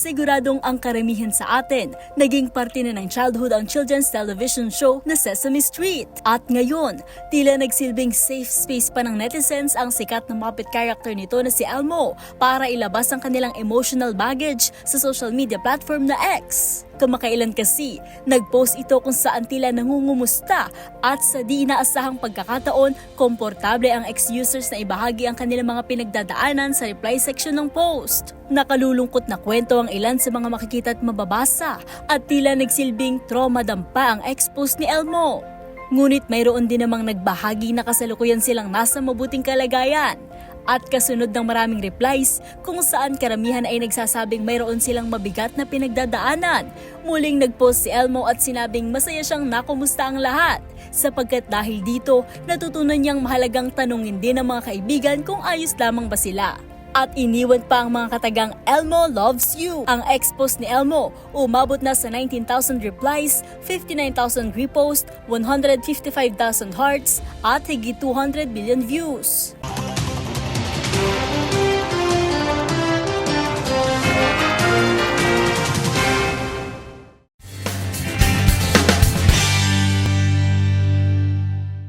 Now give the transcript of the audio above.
Siguradong ang karamihan sa atin, naging parte na ng childhood ang children's television show na Sesame Street. At ngayon, tila nagsilbing safe space pa ng netizens ang sikat na Muppet character nito na si Elmo para ilabas ang kanilang emotional baggage sa social media platform na X. Kamakailan kasi, nag-post ito kung saan tila nangungumusta at sa di inaasahang pagkakataon, komportable ang ex-users na ibahagi ang kanilang mga pinagdadaanan sa reply section ng post. Nakalulungkot na kwento ang ilan sa mga makikita at mababasa at tila nagsilbing trauma dampa ang ex-post ni Elmo. Ngunit mayroon din namang nagbahagi na kasalukuyan silang nasa mabuting kalagayan at kasunod ng maraming replies kung saan karamihan ay nagsasabing mayroon silang mabigat na pinagdadaanan. Muling nagpost si Elmo at sinabing masaya siyang nakumusta ang lahat sapagkat dahil dito natutunan niyang mahalagang tanungin din ng mga kaibigan kung ayos lamang ba sila. At iniwan pa ang mga katagang Elmo loves you. Ang ex-post ni Elmo umabot na sa 19,000 replies, 59,000 repost, 155,000 hearts at higit 200 million views.